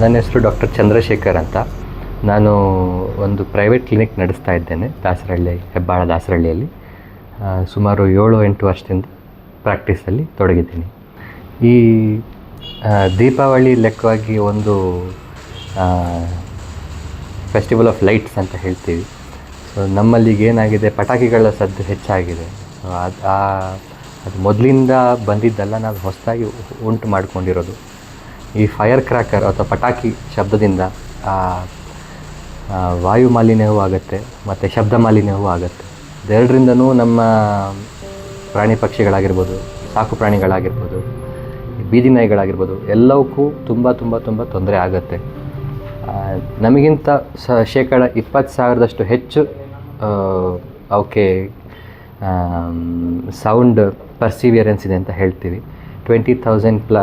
ನನ್ನ ಹೆಸರು ಡಾಕ್ಟರ್ ಚಂದ್ರಶೇಖರ್ ಅಂತ. ನಾನು ಒಂದು ಪ್ರೈವೇಟ್ ಕ್ಲಿನಿಕ್ ನಡೆಸ್ತಾ ಇದ್ದೇನೆ, ದಾಸರಹಳ್ಳಿ, ಹೆಬ್ಬಾಳ ದಾಸರಹಳ್ಳಿಯಲ್ಲಿ. ಸುಮಾರು ಏಳು ಎಂಟು ವರ್ಷದಿಂದ ಪ್ರಾಕ್ಟೀಸಲ್ಲಿ ತೊಡಗಿದ್ದೀನಿ. ಈ ದೀಪಾವಳಿ ಲೆಕ್ಕವಾಗಿ ಒಂದು ಫೆಸ್ಟಿವಲ್ ಆಫ್ ಲೈಟ್ಸ್ ಅಂತ ಹೇಳ್ತೀವಿ. ಸೊ ನಮ್ಮಲ್ಲಿ ಏನಾಗಿದೆ ಪಟಾಕಿಗಳ ಸದ್ದು ಹೆಚ್ಚಾಗಿದೆ. ಸೊ ಅದು ಅದು ಮೊದಲಿಂದ ಬಂದಿದ್ದಲ್ಲ, ನಾವು ಹೊಸದಾಗಿ ಉಂಟು ಮಾಡ್ಕೊಂಡಿರೋದು. ಈ ಫೈರ್ ಕ್ರ್ಯಾಕರ್ ಅಥವಾ ಪಟಾಕಿ ಶಬ್ದದಿಂದ ವಾಯು ಮಾಲಿನ್ಯವೂ ಆಗುತ್ತೆ, ಮತ್ತು ಶಬ್ದ ಮಾಲಿನ್ಯವೂ ಆಗುತ್ತೆ. ಇದೆರಡರಿಂದನೂ ನಮ್ಮ ಪ್ರಾಣಿ ಪಕ್ಷಿಗಳಾಗಿರ್ಬೋದು, ಸಾಕು ಪ್ರಾಣಿಗಳಾಗಿರ್ಬೋದು, ಬೀದಿ ನಾಯಿಗಳಾಗಿರ್ಬೋದು, ಎಲ್ಲವಕ್ಕೂ ತುಂಬ ತುಂಬ ತುಂಬ ತೊಂದರೆ ಆಗುತ್ತೆ. ನಮಗಿಂತ ಸ, ಶೇಕಡ ಇಪ್ಪತ್ತು ಸಾವಿರದಷ್ಟು ಹೆಚ್ಚು ಅವಕ್ಕೆ ಸೌಂಡ್ ಪರ್ಸಿವಿಯರೆನ್ಸ್ ಇದೆ ಅಂತ ಹೇಳ್ತೀವಿ. Twenty thousand ಪ್ಲ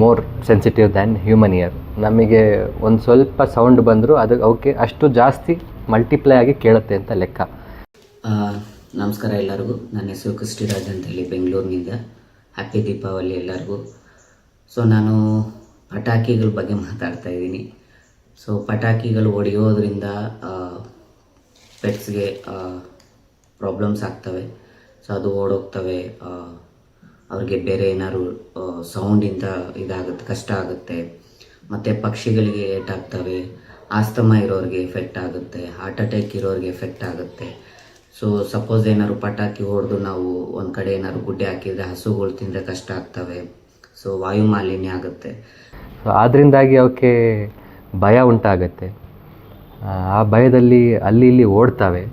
more sensitive than human ear ನಮಗೆ ಒಂದು ಸ್ವಲ್ಪ ಸೌಂಡ್ ಬಂದರೂ ಅದು ಅವಕ್ಕೆ ಅಷ್ಟು ಜಾಸ್ತಿ ಮಲ್ಟಿಪ್ಲೈ ಆಗಿ ಕೇಳುತ್ತೆ ಅಂತ ಲೆಕ್ಕ. ನಮಸ್ಕಾರ ಎಲ್ಲರಿಗೂ. ನನ್ನ ಹೆಸರು ಕೃಷ್ಟಿರಾಜ್ ಅಂತ ಹೇಳಿ ಬೆಂಗಳೂರಿನಿಂದ. ಹ್ಯಾಪಿ ದೀಪಾವಳಿ ಎಲ್ಲರಿಗೂ. ಸೊ ನಾನು ಪಟಾಕಿಗಳ ಬಗ್ಗೆ ಮಾತಾಡ್ತಾ ಇದ್ದೀನಿ. ಸೊ ಪಟಾಕಿಗಳು ಹೊಡೆಯೋದ್ರಿಂದ ಪೆಟ್ಸ್ಗೆ ಪ್ರಾಬ್ಲಮ್ಸ್ ಆಗ್ತವೆ. ಸೊ ಅದು ಓಡೋಗ್ತವೆ ಅವ್ರಿಗೆ ಬೇರೆ ಏನಾದ್ರು ಸೌಂಡಿಂದ ಇದಾಗುತ್ತೆ ಕಷ್ಟ ಆಗುತ್ತೆ. ಮತ್ತು ಪಕ್ಷಿಗಳಿಗೆ ಏಟಾಗ್ತವೆ ಆಸ್ತಮ ಇರೋರಿಗೆ ಎಫೆಕ್ಟ್ ಆಗುತ್ತೆ. ಹಾರ್ಟ್ ಅಟ್ಯಾಕ್ ಇರೋರಿಗೆ ಎಫೆಕ್ಟ್ ಆಗುತ್ತೆ. ಸೊ ಸಪೋಸ್ ಏನಾದ್ರು ಪಟಾಕಿ ಹೊಡೆದು ನಾವು ಒಂದು ಕಡೆ ಏನಾದ್ರು ಗುಡ್ಡೆ ಹಾಕಿದರೆ ಹಸುಗಳು ತಿಂದರೆ ಕಷ್ಟ ಆಗ್ತವೆ. ಸೊ ವಾಯು ಮಾಲಿನ್ಯ ಆಗುತ್ತೆ. ಸೊ ಆದ್ದರಿಂದಾಗಿ ಅವಕ್ಕೆ ಭಯ ಉಂಟಾಗುತ್ತೆ. ಆ, ಭಯದಲ್ಲಿ ಅಲ್ಲಿ ಇಲ್ಲಿ ಓಡ್ತವೆ.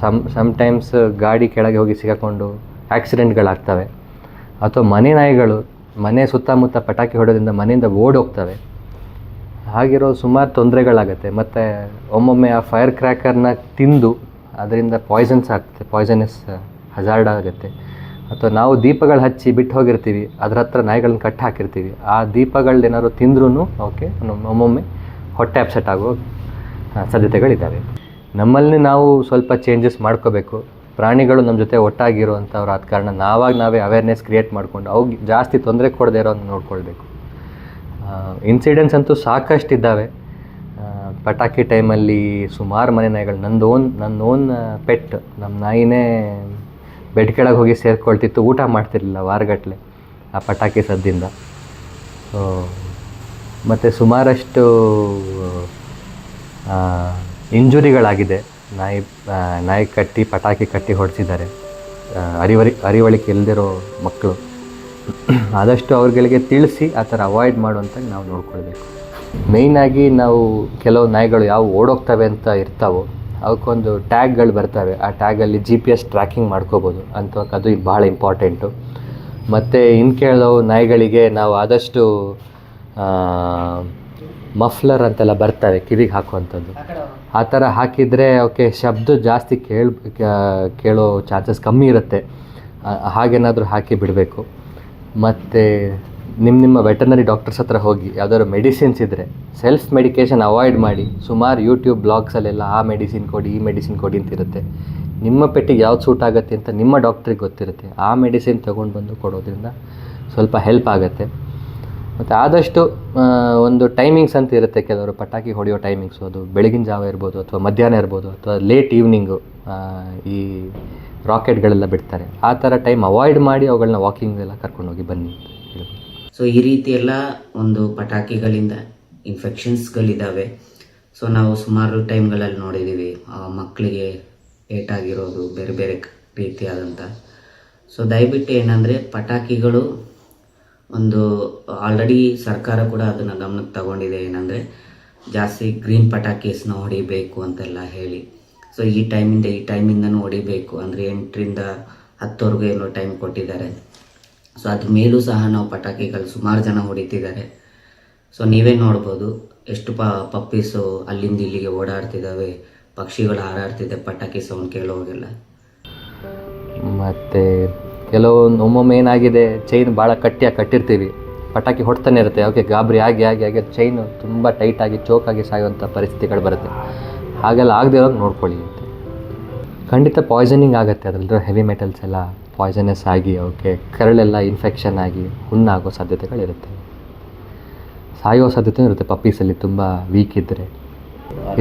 ಸಮ್ ಸಮ್ಟೈಮ್ಸ್ ಗಾಡಿ ಕೆಳಗೆ ಹೋಗಿ ಸಿಗಾಕೊಂಡು ಆಕ್ಸಿಡೆಂಟ್ಗಳಾಗ್ತವೆ ಅಥವಾ ಮನೆ ನಾಯಿಗಳು ಮನೆ ಸುತ್ತಮುತ್ತ ಪಟಾಕಿ ಹೊಡೋದ್ರಿಂದ ಮನೆಯಿಂದ ಓಡೋಗ್ತವೆ. ಹಾಗಿರೋ ಸುಮಾರು ತೊಂದರೆಗಳಾಗುತ್ತೆ. ಮತ್ತು ಒಮ್ಮೊಮ್ಮೆ ಆ ಫೈರ್ ಕ್ರ್ಯಾಕರ್ನ ತಿಂದು ಅದರಿಂದ ಪಾಯ್ಸನ್ಸ್ ಆಗ್ತದೆ. ಪಾಯ್ಸನಸ್ ಹಜಾರ್ಡ್ ಆಗುತ್ತೆ. ಅಥವಾ ನಾವು ದೀಪಗಳು ಹಚ್ಚಿ ಬಿಟ್ಟು ಹೋಗಿರ್ತೀವಿ, ಅದ್ರ ಹತ್ರ ನಾಯಿಗಳನ್ನ ಕಟ್ಟಿ ಹಾಕಿರ್ತೀವಿ. ಆ ದೀಪಗಳನ್ನೇನಾದ್ರು ತಿಂದ್ರೂ ಓಕೆ ಒಮ್ಮೊಮ್ಮೆ ಹೊಟ್ಟೆ ಅಪ್ಸೆಟ್ ಆಗೋ ಸಾಧ್ಯತೆಗಳಿದ್ದಾವೆ ನಮ್ಮಲ್ಲಿ ನಾವು ಸ್ವಲ್ಪ ಚೇಂಜಸ್ ಮಾಡ್ಕೋಬೇಕು. ಪ್ರಾಣಿಗಳು ನಮ್ಮ ಜೊತೆ ಒಟ್ಟಾಗಿರುವಂಥವ್ರು ಆದ ಕಾರಣ ನಾವಾಗ ನಾವೇ ಅವೇರ್ನೆಸ್ ಕ್ರಿಯೇಟ್ ಮಾಡ್ಕೊಂಡು ಅವ್ಗೆ ಜಾಸ್ತಿ ತೊಂದರೆ ಕೊಡದೆ ಇರೋದನ್ನ ನೋಡ್ಕೊಳ್ಬೇಕು. ಇನ್ಸಿಡೆಂಟ್ಸ್ ಅಂತೂ ಸಾಕಷ್ಟು ಇದ್ದಾವೆ ಪಟಾಕಿ ಟೈಮಲ್ಲಿ ಸುಮಾರು ಮನೆ ನಾಯಿಗಳು, ನಂದು ಓನ್, ನನ್ನ ಓನ್ ಪೆಟ್ ನಮ್ಮ ನಾಯಿನೇ ಬೆಡ್ ಕೆಳಗೆ ಹೋಗಿ ಸೇರ್ಕೊಳ್ತಿತ್ತು, ಊಟ ಮಾಡ್ತಿರ್ಲಿಲ್ಲ ವಾರಗಟ್ಟಲೆ ಆ ಪಟಾಕಿ ಸದ್ದಿಂದ. ಮತ್ತು ಸುಮಾರಷ್ಟು ಇಂಜುರಿಗಳಾಗಿದೆ ನಾಯಿ ನಾಯಿ ಕಟ್ಟಿ, ಪಟಾಕಿ ಕಟ್ಟಿ ಹೊಡೆಸಿದ್ದಾರೆ. ಅರಿವರಿ ಅರಿವಳಿಕೆ ಇಲ್ಲದಿರೋ ಮಕ್ಕಳು. ಆದಷ್ಟು ಅವ್ರಗಳಿಗೆ ತಿಳಿಸಿ ಆ ಥರ ಅವಾಯ್ಡ್ ಮಾಡುವಂಥ ನಾವು ನೋಡ್ಕೊಳ್ಬೇಕು. ಮೇಯ್ನಾಗಿ ನಾವು ಕೆಲವು ನಾಯಿಗಳು ಯಾವ ಓಡೋಗ್ತವೆ ಅಂತ ಇರ್ತಾವೋ, ಅವಕ್ಕೊಂದು ಟ್ಯಾಗ್ಗಳು ಬರ್ತವೆ. ಆ ಟ್ಯಾಗಲ್ಲಿ ಜಿ ಪಿ ಎಸ್ ಟ್ರ್ಯಾಕಿಂಗ್ ಮಾಡ್ಕೋಬೋದು. ಅಂತ ಅದು ಭಾಳ ಇಂಪಾರ್ಟೆಂಟು ಮತ್ತು ಇನ್ನು ಕೆಲವು ನಾಯಿಗಳಿಗೆ ನಾವು ಆದಷ್ಟು ಮಫ್ಲರ್ ಅಂತೆಲ್ಲ ಬರ್ತವೆ ಕಿವಿಗೆ ಹಾಕುವಂಥದ್ದು. ಆ ಥರ ಹಾಕಿದರೆ ಅವಕ್ಕೆ ಶಬ್ದ ಜಾಸ್ತಿ ಕೇಳ ಕೇಳೋ ಚಾನ್ಸಸ್ ಕಮ್ಮಿ ಇರುತ್ತೆ. ಹಾಗೇನಾದರೂ ಹಾಕಿ ಬಿಡಬೇಕು. ಮತ್ತು ನಿಮ್ಮ ನಿಮ್ಮ ವೆಟರ್ನರಿ ಡಾಕ್ಟರ್ಸ್ ಹತ್ರ ಹೋಗಿ ಯಾವ್ದಾದ್ರು ಮೆಡಿಸಿನ್ಸ್ ಇದ್ದರೆ ಸೆಲ್ಫ್ ಮೆಡಿಕೇಷನ್ ಅವಾಯ್ಡ್ ಮಾಡಿ ಸುಮಾರು ಯೂಟ್ಯೂಬ್ ಬ್ಲಾಗ್ಸಲ್ಲೆಲ್ಲ ಆ ಮೆಡಿಸಿನ್ ಕೊಡಿ ಈ ಮೆಡಿಸಿನ್ ಕೊಡಿ ಅಂತಿರುತ್ತೆ. ನಿಮ್ಮ ಪೆಟ್ಟಿಗೆ ಯಾವ್ದು ಸೂಟ್ ಆಗುತ್ತೆ ಅಂತ ನಿಮ್ಮ ಡಾಕ್ಟ್ರಿಗೆ ಗೊತ್ತಿರುತ್ತೆ. ಆ ಮೆಡಿಸಿನ್ ತೊಗೊಂಡು ಬಂದು ಕೊಡೋದ್ರಿಂದ ಸ್ವಲ್ಪ ಹೆಲ್ಪ್ ಆಗುತ್ತೆ. ಮತ್ತು ಆದಷ್ಟು ಒಂದು ಟೈಮಿಂಗ್ಸ್ ಅಂತ ಇರುತ್ತೆ ಕೆಲವರು. ಪಟಾಕಿ ಹೊಡೆಯೋ ಟೈಮಿಂಗ್ಸ್ ಅದು ಬೆಳಗಿನ ಜಾವ ಇರ್ಬೋದು ಅಥವಾ ಮಧ್ಯಾಹ್ನ ಇರ್ಬೋದು ಅಥವಾ ಲೇಟ್ ಈವ್ನಿಂಗು ಈ ರಾಕೆಟ್ಗಳೆಲ್ಲ ಬಿಡ್ತಾರೆ. ಆ ಥರ ಟೈಮ್ ಅವಾಯ್ಡ್ ಮಾಡಿ ಅವುಗಳನ್ನ ವಾಕಿಂಗ್ ಎಲ್ಲ ಕರ್ಕೊಂಡೋಗಿ ಬನ್ನಿ ಸೊ ಈ ರೀತಿ ಎಲ್ಲ ಒಂದು ಪಟಾಕಿಗಳಿಂದ ಇನ್ಫೆಕ್ಷನ್ಸ್ಗಳಿದ್ದಾವೆ ಸೊ ನಾವು ಸುಮಾರು ಟೈಮ್ಗಳಲ್ಲಿ ನೋಡಿದ್ದೀವಿ. ಮಕ್ಕಳಿಗೆ ಏಟಾಗಿರೋದು ಬೇರೆ ಬೇರೆ ರೀತಿಯಾದಂಥ. ಸೊ ದಯವಿಟ್ಟು ಏನಂದರೆ ಪಟಾಕಿಗಳು ಒಂದು ಆಲ್ರೆಡಿ ಸರ್ಕಾರ ಕೂಡ ಅದನ್ನು ಗಮನಕ್ಕೆ ತಗೊಂಡಿದೆ. ಏನಂದರೆ, ಜಾಸ್ತಿ ಗ್ರೀನ್ ಪಟಾಕೀಸ್ನ ಹೊಡಿಬೇಕು ಅಂತೆಲ್ಲ ಹೇಳಿ. ಸೊ ಈ ಟೈಮಿಂದ ಈ ಟೈಮಿಂದನೂ ಹೊಡಿಬೇಕು. ಅಂದರೆ ಎಂಟರಿಂದ ಹತ್ತುವರೆಗೂ ಏನೋ ಟೈಮ್ ಕೊಟ್ಟಿದ್ದಾರೆ. ಸೊ ಅದ್ರ ಮೇಲೂ ಸಹ ನಾವು ಪಟಾಕಿಗಳು ಸುಮಾರು ಜನ ಹೊಡಿತಿದ್ದಾರೆ. ಸೊ ನೀವೇ ನೋಡ್ಬೋದು, ಎಷ್ಟು ಪ, ಪಪ್ಪೀಸು ಅಲ್ಲಿಂದ ಇಲ್ಲಿಗೆ ಓಡಾಡ್ತಿದ್ದಾವೆ. ಪಕ್ಷಿಗಳು ಹಾರಾಡ್ತಿದೆ, ಪಟಾಕಿ ಸೌಂಡ್ ಕೇಳೋವಾಗೆಲ್ಲ ಮತ್ತು ಕೆಲವೊಂದು ಒಮ್ಮೊಮ್ಮೆ ಏನಾಗಿದೆ ಚೈನ್ ಭಾಳ ಕಟ್ಟಿಯಾಗಿ ಕಟ್ಟಿರ್ತೀವಿ. ಪಟಾಕಿ ಹೊಡ್ತಾನೆ ಇರುತ್ತೆ. ಓಕೆ ಗಾಬರಿ ಆಗಿ ಆಗಿ ಆಗಿ ಚೈನು ತುಂಬ ಟೈಟಾಗಿ ಚೋಕಾಗಿ ಸಾಯುವಂಥ ಪರಿಸ್ಥಿತಿಗಳು ಬರುತ್ತೆ. ಹಾಗೆಲ್ಲ ಆಗದೆ ಇರೋದು ನೋಡ್ಕೊಳ್ಳಿ ಅಂತ. ಖಂಡಿತ ಪಾಯ್ಸನಿಂಗ್ ಆಗುತ್ತೆ ಅದರಲ್ಲಿರೋ ಹೆವಿ ಮೆಟಲ್ಸ್ ಎಲ್ಲ ಪಾಯ್ಸನಸ್ ಆಗಿ ಅವಕ್ಕೆ ಕರಳೆಲ್ಲ ಇನ್ಫೆಕ್ಷನ್ ಆಗಿ, ಹುಣ್ಣಾಗೋ ಸಾಧ್ಯತೆಗಳಿರುತ್ತೆ. ಸಾಯೋ ಸಾಧ್ಯತೆ ಇರುತ್ತೆ. ಪಪ್ಪೀಸಲ್ಲಿ ತುಂಬ ವೀಕ್ ಇದ್ದರೆ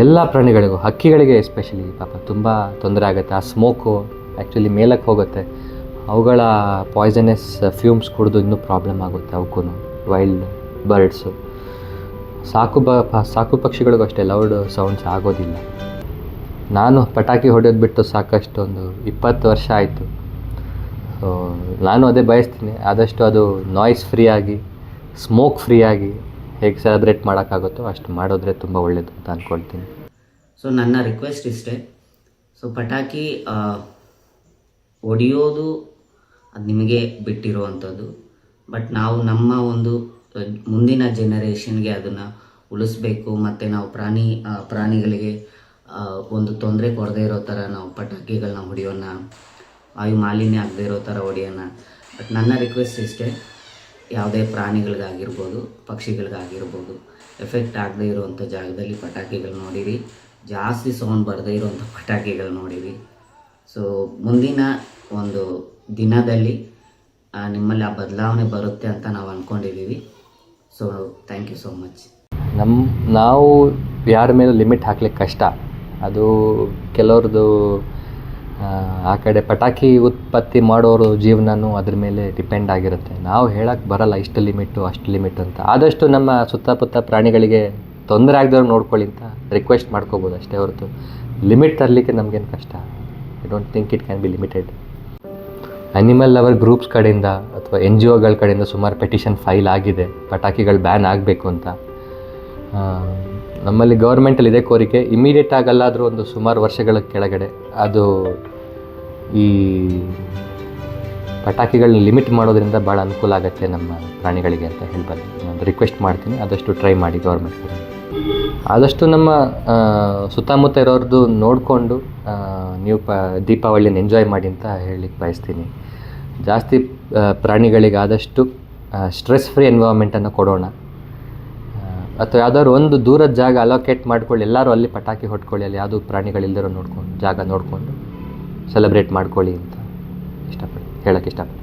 ಎಲ್ಲ ಪ್ರಾಣಿಗಳಿಗೂ, ಹಕ್ಕಿಗಳಿಗೆ ಎಸ್ಪೆಷಲಿ ಪಾಪ ತುಂಬ ತೊಂದರೆ ಆಗುತ್ತೆ. ಆ ಸ್ಮೋಕು ಆ್ಯಕ್ಚುಲಿ ಮೇಲಕ್ಕೆ ಹೋಗುತ್ತೆ. ಅವುಗಳ ಪಾಯ್ಸನಸ್ ಫ್ಯೂಮ್ಸ್ ಕುಡಿದು ಇನ್ನೂ ಪ್ರಾಬ್ಲಮ್ ಆಗುತ್ತೆ ಅವಕ್ಕೂ ವೈಲ್ಡ್ ಬರ್ಡ್ಸು ಸಾಕು ಬ, ಸಾಕು ಪಕ್ಷಿಗಳಿಗೂ ಅಷ್ಟೇ ಲೌಡ್ ಸೌಂಡ್ಸ್ ಆಗೋದಿಲ್ಲ. ನಾನು ಪಟಾಕಿ ಹೊಡೆಯೋದು ಬಿಟ್ಟು ಸಾಕಷ್ಟು ಒಂದು ಇಪ್ಪತ್ತು ವರ್ಷ ಆಯಿತು. ಸೊ ನಾನು ಅದೇ ಬಯಸ್ತೀನಿ, ಆದಷ್ಟು ಅದು ನಾಯ್ಸ್ ಫ್ರೀ ಆಗಿ ಸ್ಮೋಕ್ ಫ್ರೀ ಆಗಿ ಹೇಗೆ ಸೆಲೆಬ್ರೇಟ್ ಮಾಡೋಕ್ಕಾಗುತ್ತೋ ಅಷ್ಟು ಮಾಡಿದ್ರೆ ತುಂಬ ಒಳ್ಳೆಯದು ಅಂತ ಅಂದ್ಕೊಳ್ತೀನಿ ಸೊ ನನ್ನ ರಿಕ್ವೆಸ್ಟ್ ಇಷ್ಟೇ. ಸೊ ಪಟಾಕಿ ಹೊಡೆಯೋದು ಅದು ನಿಮಗೆ ಬಿಟ್ಟಿರುವಂಥದ್ದು. ಬಟ್ ನಾವು ನಮ್ಮ ಒಂದು, ಮುಂದಿನ ಜೆನರೇಷನ್ಗೆ ಅದನ್ನು ಉಳಿಸ್ಬೇಕು. ಮತ್ತು ನಾವು ಪ್ರಾಣಿ ಪ್ರಾಣಿಗಳಿಗೆ ಒಂದು ತೊಂದರೆ ಕೊಡದೇ ಇರೋ ಥರ ನಾವು ಪಟಾಕಿಗಳನ್ನ ಹೊಡಿಯೋಣ, ವಾಯು ಮಾಲಿನ್ಯ ಆಗದೆ ಇರೋ ಥರ ಹೊಡೆಯೋಣ. ಬಟ್ ನನ್ನ ರಿಕ್ವೆಸ್ಟ್ ಇಷ್ಟೇ, ಯಾವುದೇ ಪ್ರಾಣಿಗಳಿಗಾಗಿರ್ಬೋದು, ಪಕ್ಷಿಗಳಿಗಾಗಿರ್ಬೋದು ಎಫೆಕ್ಟ್ ಆಗದೇ ಇರುವಂಥ ಜಾಗದಲ್ಲಿ ಪಟಾಕಿಗಳು ನೋಡಿರಿ. ಜಾಸ್ತಿ ಸೌಂಡ್ ಬರದೇ ಇರುವಂಥ ಪಟಾಕಿಗಳು ನೋಡಿರಿ. ಸೊ ಮುಂದಿನ ಒಂದು ದಿನದಲ್ಲಿ ನಿಮ್ಮಲ್ಲಿ ಆ ಬದಲಾವಣೆ ಬರುತ್ತೆ ಅಂತ ನಾವು ಅಂದ್ಕೊಂಡಿದ್ದೀವಿ so thank you so much ನಮ್ಮ ನಾವು ಯಾರ ಮೇಲೂ ಲಿಮಿಟ್ ಹಾಕ್ಲಿಕ್ಕೆ ಕಷ್ಟ? ಅದು ಕೆಲವ್ರದ್ದು ಆ, ಕಡೆ ಪಟಾಕಿ ಉತ್ಪತ್ತಿ ಮಾಡೋರು ಜೀವನನೂ ಅದ್ರ ಮೇಲೆ ಡಿಪೆಂಡ್ ಆಗಿರುತ್ತೆ. ನಾವು ಹೇಳಕ್ಕೆ ಬರಲ್ಲ ಇಷ್ಟು ಲಿಮಿಟು ಅಷ್ಟು ಲಿಮಿಟ್ ಅಂತ. ಆದಷ್ಟು ನಮ್ಮ ಸುತ್ತಮುತ್ತ ಪ್ರಾಣಿಗಳಿಗೆ ತೊಂದರೆ ಆಗದವ್ರು ನೋಡ್ಕೊಳ್ಳಿ ಅಂತ ರಿಕ್ವೆಸ್ಟ್ ಮಾಡ್ಕೋಬೋದು ಅಷ್ಟೇ ಹೊರತು. ಲಿಮಿಟ್ ತರಲಿಕ್ಕೆ ನಮಗೇನು ಕಷ್ಟ? I don't think it can be limited animal lover groups ಕಡೆಯಿಂದ ಅಥವಾ ಎನ್ ಜಿ ಒಗಳ ಕಡೆಯಿಂದ ಸುಮಾರು ಪೆಟಿಷನ್ ಫೈಲ್ ಆಗಿದೆ. ಪಟಾಕಿಗಳು ಬ್ಯಾನ್ ಆಗಬೇಕು ಅಂತ. ನಮ್ಮಲ್ಲಿ ಗೌರ್ಮೆಂಟಲ್ಲಿ ಇದೇ ಕೋರಿಕೆ. ಇಮಿಡಿಯೇಟ್ ಆಗಲ್ಲಾದರೂ ಒಂದು ಸುಮಾರು ವರ್ಷಗಳ ಕೆಳಗಡೆ ಅದು ಈ ಪಟಾಕಿಗಳನ್ನ ಲಿಮಿಟ್ ಮಾಡೋದ್ರಿಂದ ಭಾಳ ಅನುಕೂಲ ಆಗುತ್ತೆ ನಮ್ಮ ಪ್ರಾಣಿಗಳಿಗೆ ಅಂತ ಹೇಳ್ಬಾರ್ದು ನಾನು ರಿಕ್ವೆಸ್ಟ್ ಮಾಡ್ತೀನಿ. ಆದಷ್ಟು ಟ್ರೈ ಮಾಡಿ ಗೌರ್ಮೆಂಟ್ ಆದಷ್ಟು ನಮ್ಮ ಸುತ್ತಮುತ್ತ ಇರೋರ್ದು ನೋಡಿಕೊಂಡು ನೀವು ಪ ದೀಪಾವಳಿನ ಎಂಜಾಯ್ ಮಾಡಿ ಅಂತ ಹೇಳಲಿಕ್ಕೆ ಬಯಸ್ತೀನಿ. ಜಾಸ್ತಿ ಪ್ರಾಣಿಗಳಿಗಾದಷ್ಟು ಸ್ಟ್ರೆಸ್ ಫ್ರೀ ಎನ್ವೈರ್ಮೆಂಟನ್ನು ಕೊಡೋಣ. ಅಥವಾ ಯಾವ್ದಾದ್ರು ಒಂದು ದೂರದ ಜಾಗ ಅಲೋಕೇಟ್ ಮಾಡ್ಕೊಳ್ಳಿ, ಎಲ್ಲರೂ ಅಲ್ಲಿ ಪಟಾಕಿ ಹೊಡ್ಕೊಳ್ಳಿ, ಅಲ್ಲಿ ಯಾವುದೂ ಪ್ರಾಣಿಗಳಿಲ್ದಿರೋ ನೋಡ್ಕೊಂಡು, ಜಾಗ ನೋಡಿಕೊಂಡು ಸೆಲೆಬ್ರೇಟ್ ಮಾಡ್ಕೊಳ್ಳಿ ಅಂತ ಇಷ್ಟಪಡ್ತೀನಿ, ಹೇಳೋಕ್ಕೆ ಇಷ್ಟಪಡ್ತೀನಿ.